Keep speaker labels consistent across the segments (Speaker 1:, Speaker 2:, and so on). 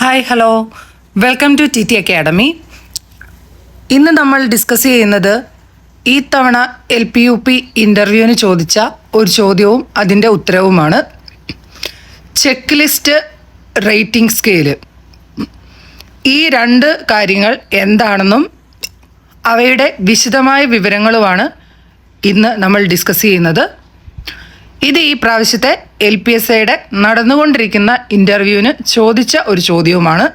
Speaker 1: Hi hello welcome to T T academy ഇന്ന് നമ്മൾ discuss ചെയ്യുന്നത് ഈ തവണ എൽ പി യു പി ഇന്റർവ്യൂവിന് ചോദിച്ച ഒരു ചോദ്യവും അതിന്റെ ഉത്തരവുമാണ്. ചെക്ക് ലിസ്റ്റ് റേറ്റിംഗ് സ്കെയിൽ ഈ രണ്ട് കാര്യങ്ങൾ എന്താണെന്നും അവയുടെ വിശദമായ വിവരങ്ങളുമാണ് ഇന്ന് നമ്മൾ ഡിസ്കസ് ചെയ്യുന്നത്. ഇത് ഈ പ്രാവശ്യത്തെ എൽ പി എസ് ഐയുടെ നടന്നുകൊണ്ടിരിക്കുന്ന ഇന്റർവ്യൂവിന് ചോദിച്ച ഒരു ചോദ്യവുമാണ്.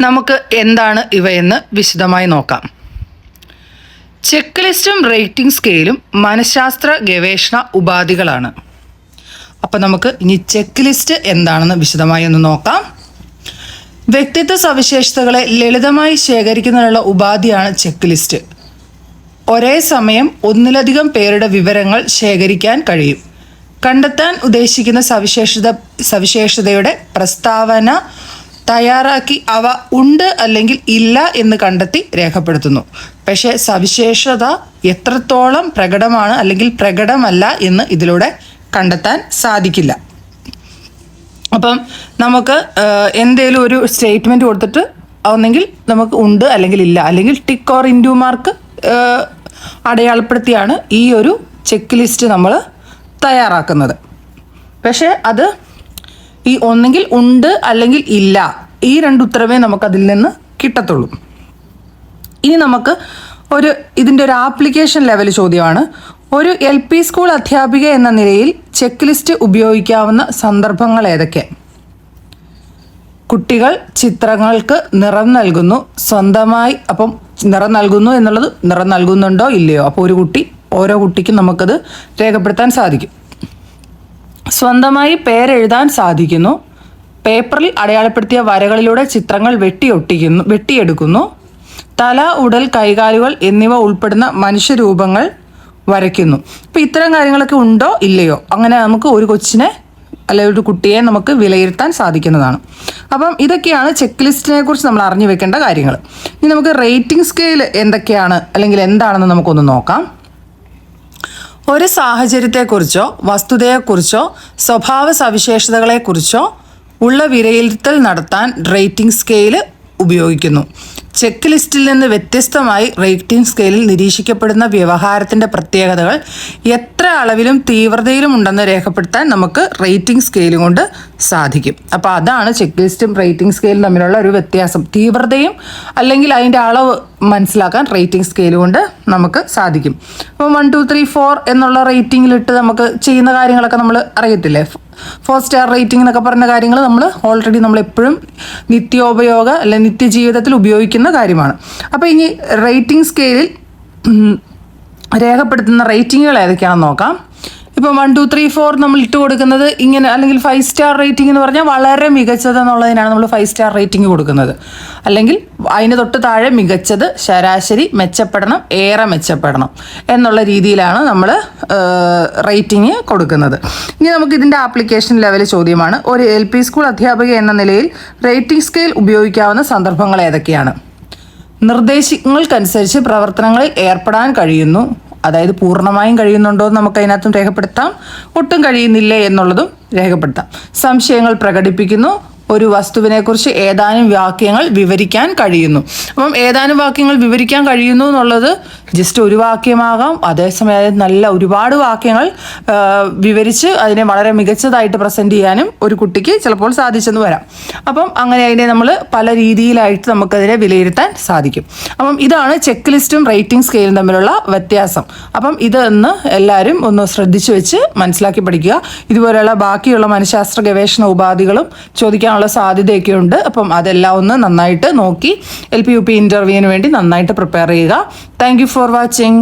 Speaker 1: നമുക്ക് എന്താണ് ഇവയെന്ന് വിശദമായി നോക്കാം. ചെക്ക് ലിസ്റ്റും റേറ്റിംഗ് സ്കെയിലും മനഃശാസ്ത്ര ഗവേഷണ ഉപാധികളാണ്. അപ്പം നമുക്ക് ഇനി ചെക്ക് ലിസ്റ്റ് എന്താണെന്ന് വിശദമായി ഒന്ന് നോക്കാം. വ്യക്തിത്വ സവിശേഷതകളെ ലളിതമായി ശേഖരിക്കുന്നതിനുള്ള ഉപാധിയാണ് ചെക്ക് ലിസ്റ്റ് ഒരേ സമയം ഒന്നിലധികം പേരുടെ വിവരങ്ങൾ ശേഖരിക്കാൻ കഴിയും. കണ്ടെത്താൻ ഉദ്ദേശിക്കുന്ന സവിശേഷത സവിശേഷതയുടെ പ്രസ്താവന തയ്യാറാക്കി അവ ഉണ്ട് അല്ലെങ്കിൽ ഇല്ല എന്ന് കണ്ടെത്തി രേഖപ്പെടുത്തുന്നു. പക്ഷേ സവിശേഷത എത്രത്തോളം പ്രകടമാണ് അല്ലെങ്കിൽ പ്രകടമല്ല എന്ന് ഇതിലൂടെ കണ്ടെത്താൻ സാധിക്കില്ല. അപ്പം നമുക്ക് എന്തേലും ഒരു സ്റ്റേറ്റ്മെന്റ് കൊടുത്തിട്ട് ഒന്നെങ്കിൽ നമുക്ക് ഉണ്ട് അല്ലെങ്കിൽ ഇല്ല അല്ലെങ്കിൽ ടിക്ക് ഓർ ഇൻഡു മാർക്ക് അടയാളപ്പെടുത്തിയാണ് ഈ ഒരു ചെക്ക് ലിസ്റ്റ് നമ്മൾ തയ്യാറാക്കുന്നത്. പക്ഷേ അത് ഈ ഒന്നെങ്കിൽ ഉണ്ട് അല്ലെങ്കിൽ ഇല്ല ഈ രണ്ട് ഉത്തരവേ നമുക്കതിൽ നിന്ന് കിട്ടത്തുള്ളൂ. ഇനി നമുക്ക് ഒരു ഇതിന്റെ ഒരു ആപ്ലിക്കേഷൻ ലെവൽ ചോദ്യമാണ്. ഒരു എൽ പി സ്കൂൾ അധ്യാപിക എന്ന നിലയിൽ ചെക്ക് ലിസ്റ്റ് ഉപയോഗിക്കാവുന്ന സന്ദർഭങ്ങൾ ഏതൊക്കെ? കുട്ടികൾ ചിത്രങ്ങൾക്ക് നിറം നൽകുന്നു സ്വന്തമായി അപ്പം നിറം നൽകുന്നു എന്നുള്ളത് നിറം നൽകുന്നുണ്ടോ ഇല്ലയോ? അപ്പോൾ ഒരു കുട്ടി ഓരോ കുട്ടിക്കും നമുക്കത് രേഖപ്പെടുത്താൻ സാധിക്കും. സ്വന്തമായി പേരെഴുതാൻ സാധിക്കുന്നു. പേപ്പറിൽ അടയാളപ്പെടുത്തിയ വരകളിലൂടെ ചിത്രങ്ങൾ വെട്ടിയൊട്ടിക്കുന്നു വെട്ടിയെടുക്കുന്നു. തല ഉടൽ കൈകാലുകൾ എന്നിവ ഉൾപ്പെടുന്ന മനുഷ്യരൂപങ്ങൾ വരയ്ക്കുന്നു. അപ്പോൾ ഇത്തരം കാര്യങ്ങളൊക്കെ ഉണ്ടോ ഇല്ലയോ? അങ്ങനെ നമുക്ക് ഒരു കൊച്ചിനെ അല്ലെങ്കിൽ ഒരു കുട്ടിയെ നമുക്ക് വിലയിരുത്താൻ സാധിക്കുന്നതാണ്. അപ്പം ഇതൊക്കെയാണ് ചെക്ക് ലിസ്റ്റിനെ കുറിച്ച് നമ്മൾ അറിഞ്ഞു വെക്കേണ്ട കാര്യങ്ങൾ. ഇനി നമുക്ക് റേറ്റിംഗ് സ്കെയിൽ എന്തൊക്കെയാണ്? അല്ലെങ്കിൽ എന്താണെന്ന് നമുക്കൊന്ന് നോക്കാം. ഒരു സാഹചര്യത്തെക്കുറിച്ചോ വസ്തുതയെക്കുറിച്ചോ സ്വഭാവ സവിശേഷതകളെക്കുറിച്ചോ ഉള്ള വിലയിരുത്തൽ നടത്താൻ റേറ്റിംഗ് സ്കെയിൽ ഉപയോഗിക്കുന്നു. ചെക്ക് ലിസ്റ്റിൽ നിന്ന് വ്യത്യസ്തമായി റേറ്റിംഗ് സ്കെയിലിൽ നിരീക്ഷിക്കപ്പെടുന്ന വ്യവഹാരത്തിന്റെ പ്രത്യേകതകൾ എത്ര അളവിലും തീവ്രതയിലും ഉണ്ടെന്ന് രേഖപ്പെടുത്താൻ നമുക്ക് റേറ്റിംഗ് സ്കെയിൽ കൊണ്ട് സാധിക്കും. അപ്പോൾ അതാണ് ചെക്ക് ലിസ്റ്റും റേറ്റിംഗ് സ്കെയിലും തമ്മിലുള്ള ഒരു വ്യത്യാസം. തീവ്രതയും അല്ലെങ്കിൽ അതിന്റെ അളവ് മനസ്സിലാക്കാൻ റേറ്റിംഗ് സ്കെയിൽ കൊണ്ട് നമുക്ക് സാധിക്കും. അപ്പോൾ വൺ ടു ത്രീ ഫോർ എന്നുള്ള റേറ്റിംഗിലിട്ട് നമുക്ക് ചെയ്യുന്ന കാര്യങ്ങളൊക്കെ നമ്മൾ അറിയത്തില്ലേ? ഫോർ സ്റ്റാർ റേറ്റിംഗ് എന്നൊക്കെ പറഞ്ഞ കാര്യങ്ങൾ നമ്മൾ ഓൾറെഡി നമ്മൾ എപ്പോഴും നിത്യോപയോഗ അല്ലെങ്കിൽ നിത്യജീവിതത്തിൽ ഉപയോഗിക്കുന്ന കാര്യമാണ്. അപ്പോൾ ഇനി റേറ്റിംഗ് സ്കെയിലിൽ രേഖപ്പെടുത്തുന്ന റേറ്റിങ്ങുകൾ ഏതൊക്കെയാണെന്ന് നോക്കാം. ഇപ്പോൾ വൺ ടു ത്രീ ഫോർ നമ്മൾ ഇട്ട് കൊടുക്കുന്നത് ഇങ്ങനെ അല്ലെങ്കിൽ ഫൈവ് സ്റ്റാർ റേറ്റിംഗ് എന്ന് പറഞ്ഞാൽ വളരെ മികച്ചത് എന്നുള്ളതിനാണ് നമ്മൾ ഫൈവ് സ്റ്റാർ റേറ്റിംഗ് കൊടുക്കുന്നത്. അല്ലെങ്കിൽ അതിന് തൊട്ട് താഴെ മികച്ചത് ശരാശരി മെച്ചപ്പെടണം ഏറെ മെച്ചപ്പെടണം എന്നുള്ള രീതിയിലാണ് നമ്മൾ റേറ്റിംഗ് കൊടുക്കുന്നത്. ഇനി നമുക്ക് ഇതിന്റെ ആപ്ലിക്കേഷൻ ലെവൽ ചോദ്യമാണ്. ഒരു എൽ പി സ്കൂൾ അധ്യാപിക എന്ന നിലയിൽ റേറ്റിംഗ് സ്കെയിൽ ഉപയോഗിക്കാവുന്ന സന്ദർഭങ്ങൾ ഏതൊക്കെയാണ്? നിർദ്ദേശങ്ങൾക്കനുസരിച്ച് പ്രവർത്തനങ്ങളിൽ ഏർപ്പെടാൻ കഴിയുന്നു. അതായത് പൂർണമായും കഴിയുന്നുണ്ടോ എന്ന് നമുക്ക് അതിനകത്തും രേഖപ്പെടുത്താം. ഒട്ടും കഴിയുന്നില്ലേ എന്നുള്ളതും രേഖപ്പെടുത്താം. സംശയങ്ങൾ പ്രകടിപ്പിക്കുന്നു. ഒരു വസ്തുവിനെക്കുറിച്ച് ഏതാനും വാക്യങ്ങൾ വിവരിക്കാൻ കഴിയുന്നു. അപ്പം ഏതാനും വാക്യങ്ങൾ വിവരിക്കാൻ കഴിയുന്നു എന്നുള്ളത് ജസ്റ്റ് ഒരു വാക്യമാകാം. അതേസമയം നല്ല ഒരുപാട് വാക്യങ്ങൾ വിവരിച്ച് അതിനെ വളരെ മികച്ചതായിട്ട് പ്രസന്റ് ചെയ്യാനും ഒരു കുട്ടിക്ക് ചിലപ്പോൾ സാധിച്ചെന്ന് വരാം. അപ്പം അങ്ങനെ അതിനെ നമ്മൾ പല രീതിയിലായിട്ട് നമുക്കതിനെ വിലയിരുത്താൻ സാധിക്കും. അപ്പം ഇതാണ് ചെക്ക് ലിസ്റ്റും റേറ്റിംഗ് സ്കെയിലും തമ്മിലുള്ള വ്യത്യാസം. അപ്പം ഇതൊന്ന് എല്ലാവരും ഒന്ന് ശ്രദ്ധിച്ചു വെച്ച് മനസ്സിലാക്കി പഠിക്കുക. ഇതുപോലെയുള്ള ബാക്കിയുള്ള മനഃശാസ്ത്ര ഗവേഷണ ഉപാധികളും ചോദിക്കാൻ വരാനുള്ള സാധ്യതയൊക്കെ ഉണ്ട് അപ്പം അതെല്ലാം ഒന്ന് നന്നായിട്ട് നോക്കി. എൽ പി യു പി ഇന്റർവ്യൂവിന് വേണ്ടി നന്നായിട്ട് പ്രിപ്പയർ ചെയ്യുക. Thank for watching